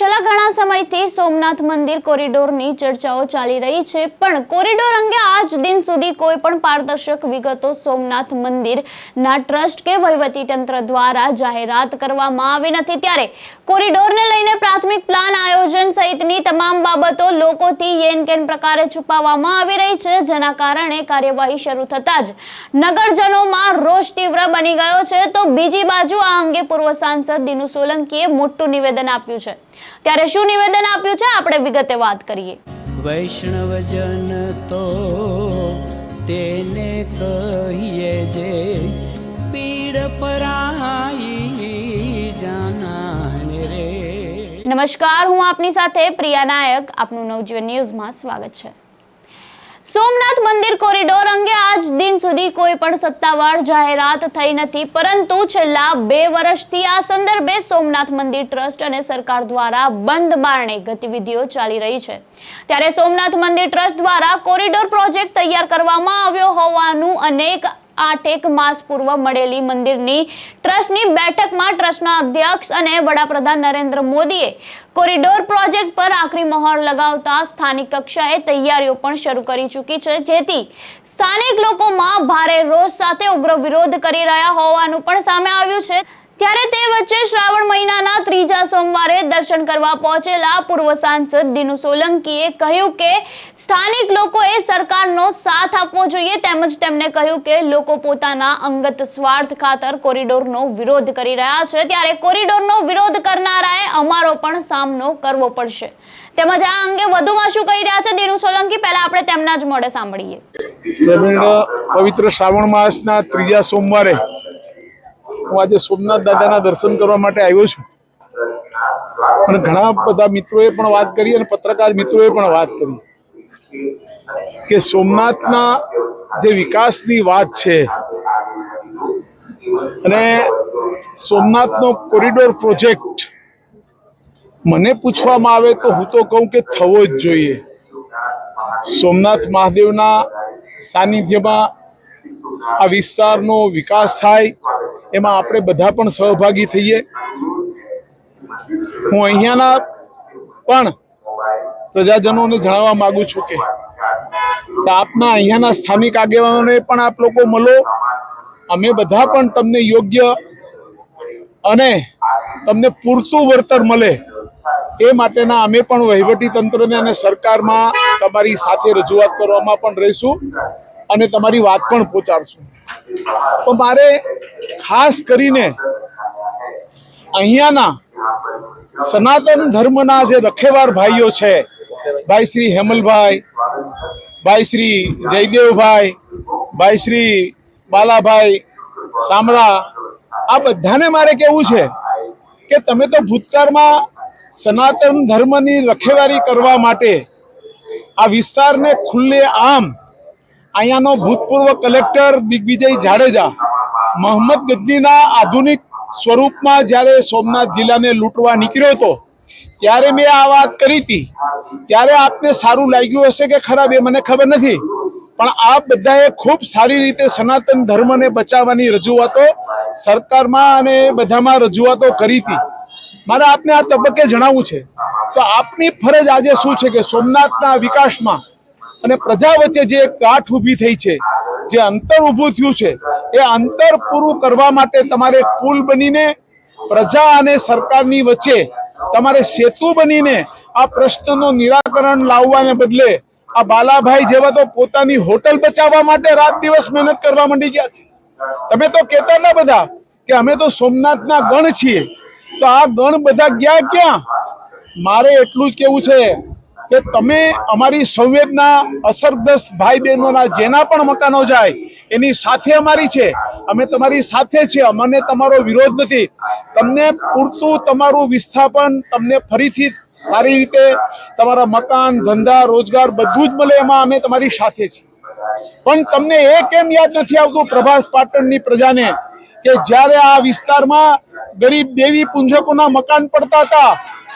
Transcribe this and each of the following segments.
છેલ્લા ઘણા સમયથી સોમનાથ મંદિર કોરિડોરની ચર્ચાઓ ચાલી રહી છે, પણ કોરિડોર અંગે આજ દિન સુધી કોઈ પણ પારદર્શક વિગતો સોમનાથ મંદિરના ટ્રસ્ટ કે વહીવટી તંત્ર દ્વારા જાહેરાત કરવામાં આવી નથી. ત્યારે કોરિડોરને લઈને પ્રાથમિક પ્લાન આયોજન સહિતની તમામ બાબતો લોકોથી યેન કેન પ્રકારે છુપાવવામાં આવી રહી છે, જેના કારણે કાર્યવાહી શરૂ થતાં જ નગરજનોમાં રોષ તીવ્ર બની ગયો છે. તો બીજી બાજુ આ અંગે પૂર્વ સાંસદ દિનુ સોલંકીએ મોટું નિવેદન આપ્યું છે. ત્યારે શું નિવેદન આપ્યું છે? આપણે વિગતે વાત કરીએ. વૈષ્ણવજન તો તેને કહીએ જે પીડ પરાઈ જાનાને રે. નમસ્કાર હું આપની સાથે પ્રિયા નાયક. આપનું નવજીવન ન્યૂઝમાં સ્વાગત છે. સોમનાથ મંદિર કોરિડોર અંગે આજ દિન સુધી કોઈ પણ સત્તાવાર જાહેરાત થઈ નથી, પરંતુ છેલ્લા બે વર્ષથી આ સંદર્ભે સોમનાથ મંદિર ટ્રસ્ટ અને સરકાર દ્વારા બંધ બારણે ગતિવિધિઓ ચાલી રહી છે. ત્યારે સોમનાથ મંદિર ટ્રસ્ટ દ્વારા કોરિડોર પ્રોજેક્ટ તૈયાર કરવામાં આવ્યો હોવાનું અનેક આઠેક માસ પૂર્વ મળેલી મંદિરની ટ્રસ્ટની બેઠકમાં ટ્રસ્ટના અધ્યક્ષ અને વડાપ્રધાન નરેન્દ્ર મોદીએ કોરિડોર પ્રોજેક્ટ પર આખરી મહોર લગાવતા સ્થાનિક કક્ષાએ તૈયારીઓ પણ શરૂ કરી ચૂકી છે. જેથી સ્થાનિક લોકોમાં ભારે રોષ સાથે ઉગ્ર વિરોધ કરી રહ્યા હોવાનું પણ સામે આવ્યું છે. ત્યારે તે વચ્ચે શ્રાવણ મહિનાના ત્રીજા સોમવારે દર્શન કરવા પહોંચેલા પૂર્વ સાંસદ દિનુ સોલંકીએ કહ્યું કે સ્થાનિક લોકોએ સરકારનો સાથ આપવો જોઈએ તેમજ તેમણે કહ્યું કે લોકો પોતાના અંગત સ્વાર્થ ખાતર કોરિડોરનો વિરોધ કરી રહ્યા છે. ત્યારે કોરિડોરનો વિરોધ કરનારાએ અમારો પણ સામનો કરવો પડશે. તેમજ આ અંગે વધુમાં શું કહી રહ્યા છે દિનુ સોલંકી? પહેલા આપણે તેમના જ મોઢે સાંભળીએ. પવિત્ર શ્રાવણ માસના ત્રીજા સોમવારે હું આજે સોમનાથ દાદાના દર્શન કરવા માટે આવ્યો છું. અને ઘણા બધા મિત્રોએ પણ વાત કરી અને પત્રકાર મિત્રોએ પણ વાત કરી. કે સોમનાથના જે વિકાસની વાત છે અને સોમનાથનો કોરિડોર પ્રોજેક્ટ મને પૂછવામાં આવે તો હું તો કહું કે થવો જ જોઈએ. સોમનાથ મહાદેવના સાનિધ્યમાં આ વિસ્તારનો વિકાસ થાય એમાં આપણે બધા પણ સહભાગી થઈએ. હું અહીંયાના પણ પ્રજાજનોને જણાવવા માગું છું કે આપના અહીંયાના સ્થાનિક આગેવાનોને પણ આપ લોકો મળો. અમે બધા પણ તમને યોગ્ય અને તમને પૂરતું વળતર મળે એ માટેના અમે પણ વહીવટી તંત્રને અને સરકારમાં તમારી સાથે રજૂઆત કરવામાં પણ રહીશું અને તમારી વાત પણ પહોંચાડશું. તો મારે ખાસ કરીને અહીંયાના સનાતન ધર્મના જે રખેવાર ભાઈઓ છે ભાઈ શ્રી હેમલભાઈ ભાઈ શ્રી જયદેવભાઈ ભાઈ શ્રી બાલાભાઈ સામરા આ બધાને મારે કેવું છે કે તમે તો ભૂતકાળમાં સનાતન ધર્મની રખેવારી કરવા માટે આ વિસ્તારને ખુલ્લે આમ અહીંયાનો ભૂતપૂર્વ કલેક્ટર દિગ્વિજય જાડેજા મોહમ્મદ ગજનીના આધુનિક સ્વરૂપમાં જ્યારે સોમનાથ જિલ્લાને લૂંટવા નીકળ્યો હતો, ત્યારે મેં આ વાત કરી હતી. ત્યારે આપને સારું લાગ્યું હશે કે ખરાબ એ મને ખબર નથી. પણ આ બધાએ ખૂબ સારી રીતે સનાતન ધર્મને બચાવવાની રજૂઆતો સરકારમાં અને બધામાં રજૂઆતો કરી હતી. મારે આપને આ તબક્કે જણાવવું છે તો આપની ફરજ આજે શું છે કે સોમનાથના વિકાસમાં અને પ્રજા વચ્ચે જે ગાંઠ ઊભી થઈ છે, જે અંતર ઊભું થયું છે એ અંતર પૂરું કરવા માટે તમારે પુલ બનીને પ્રજા અને સરકારની વચ્ચે તમારે સેતુ બનીને આ પ્રશ્નનું નિરાકરણ લાવવાને બદલે આ બાલાભાઈ જેવા તો પોતાની હોટલ બચાવવા માટે રાત દિવસ મહેનત કરવા માંડી ગયા છે. તમે તો કહેતા ના બધા કે અમે તો સોમનાથના ગણ છીએ. તો આ ગણ બધા ગયા ક્યાં? મારે એટલું જ કેવું છે કે તમે અમારી સંવેદના અસરગ્રસ્ત ભાઈ બહેનોના જેના પણ મકાનો જાય, એની સાથે અમારી છે. અમે તમારી સાથે છીએ. અમને તમારો વિરોધ નથી. તમને પૂરતું તમારું વિસ્થાપન તમને ફરીથી સારી રીતે તમારા મકાન, ધંધા, રોજગાર બધું જ મળે એમાં અમે તમારી સાથે છીએ. પણ તમને એ કેમ યાદ નથી આવતું પ્રભાસ પાટણની પ્રજાને? કે જ્યારે આ વિસ્તારમાં ગરીબ દેવી પુંજકોના મકાન પડતા હતા,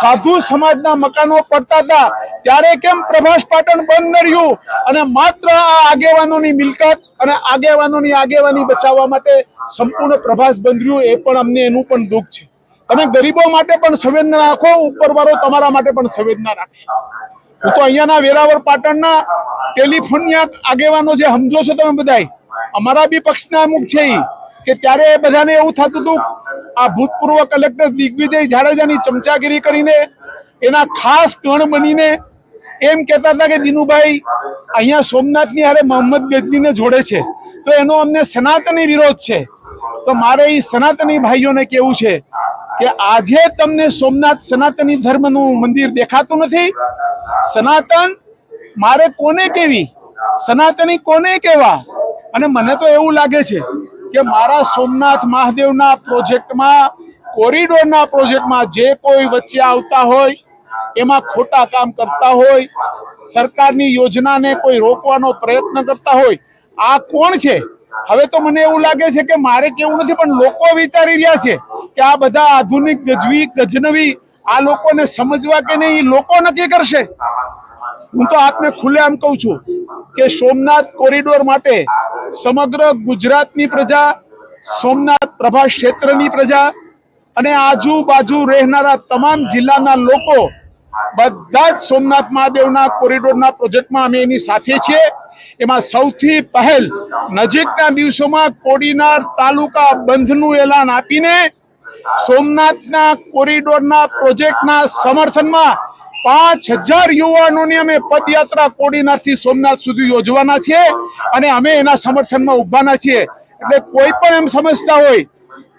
સાધુ સમાજના મકાનો પડતા હતા, ત્યારે કેમ પ્રભાસ પાટણ બંધ રહ્યું? અને માત્ર આ આગેવાનોની મિલકત અને આગેવાનોની આગેવાની બચાવવા માટે સંપૂર્ણ પ્રભાસ બંધ રહ્યું, એ પણ અમને એનું પણ દુઃખ છે. તમે ગરીબો માટે પણ સંવેદના રાખો, ઉપરવાળો તમારા માટે પણ સંવેદના રાખશે. હું તો અહીંયાના વેરાવળ પાટણના ટેલિફોનના આગેવાનો જે સમજો છો તમે બધાય, અમારા બી પક્ષના અમુક છે ઈ. કે ત્યારે બધાને એવું થતું હતું, આ ભૂતપૂર્વ કલેક્ટર દિગ્વિજય જાડેજાની ચમચાગીરી કરીને, એના ખાસ ગણ બનીને એમ કહેતા હતા કે, દિનુભાઈ, અહીંયા સોમનાથની હારે મોહમ્મદ ગજનીને જોડે છે. તો એનો અમને સનાતની વિરોધ છે. તો મારે એ સનાતની ભાઈઓને કેવું છે કે, આજે તમને સોમનાથ સનાતની ધર્મનું મંદિર દેખાતું નથી. સનાતન મારે કોને કેવી? સનાતની કોને કેવા? અને મને તો એવું લાગે છે કે મારા સોમનાથ મહાદેવના પ્રોજેક્ટમાં, કોરિડોરના પ્રોજેક્ટમાં જે કોઈ વચ્ચે આવતા હોય, એમાં ખોટા કામ કરતા હોય, સરકારની યોજનાને કોઈ રોકવાનો પ્રયત્ન કરતા હોય, આ કોણ છે? હવે તો મને એવું લાગે છે કે મારે કેવું નથી, પણ લોકો વિચારી રહ્યા છે કે આ બધા આધુનિક ગજવી, ગજનવી, આ લોકોને સમજવા કે નહીં લોકો નક્કી કરશે. હું તો આપને ખુલ્લેઆમ કહું છું કે સોમનાથ કોરિડોર માટે સમગ્ર ગુજરાતની પ્રજા, સોમનાથ પ્રભા ક્ષેત્રની પ્રજા અને આજુબાજુ રહેનારા તમામ જિલ્લાના લોકો બધા જ સોમનાથ મહાદેવના કોરિડોરના પ્રોજેક્ટમાં અમે એની સાથે છીએ. એમાં સૌથી પહેલ નજીકના દિવસોમાં કોડીનાર તાલુકા બંધનું એલાન આપીને સોમનાથના કોરિડોરના પ્રોજેક્ટના સમર્થનમાં પાંચ હજાર યુવાનોની અમે પદયાત્રા કોડીનારથી સોમનાથ સુધી યોજવાના છીએ અને અમે એના સમર્થનમાં ઉભાના છીએ. એટલે કોઈ પણ એમ સમજતા હોય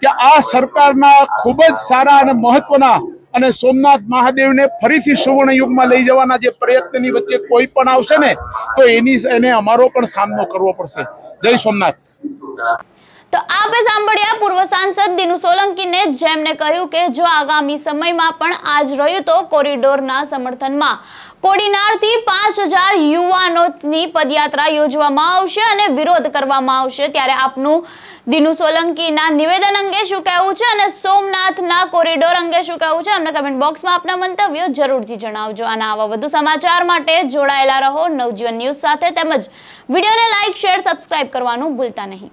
કે આ સરકારના ખૂબ જ સારા અને મહત્વના અને સોમનાથ મહાદેવને ફરીથી સુવર્ણ યુગમાં લઈ જવાના જે પ્રયત્નની વચ્ચે કોઈ પણ આવશે ને, તો એની એને અમારો પણ સામનો કરવો પડશે. જય સોમનાથ. તો આપે સાંભળ્યા પૂર્વ સાંસદ દિનુ સોલંકીને જેમને કહ્યું કે જો આગામી સમયમાં પણ આજ રહ્યું તો કોરિડોરના સમર્થનમાં. કોડીનારથી પાંચ હજાર યુવાનોની પદયાત્રા યોજવામાં આવશે અને વિરોધ કરવામાં આવશે. ત્યારે આપનું દિનુ સોલંકીના નિવેદન અંગે શું કહેવું છે અને સોમનાથના કોરિડોર અંગે શું કહેવું છે? અમને કમેન્ટ બોક્સમાં આપના મંતવ્યો જરૂરથી જણાવજો. અને આવા વધુ સમાચાર માટે જોડાયેલા રહો નવજીવન ન્યૂઝ સાથે તેમજ વિડીયોને લાઇક શેર સબસ્ક્રાઇબ કરવાનું ભૂલતા નહીં.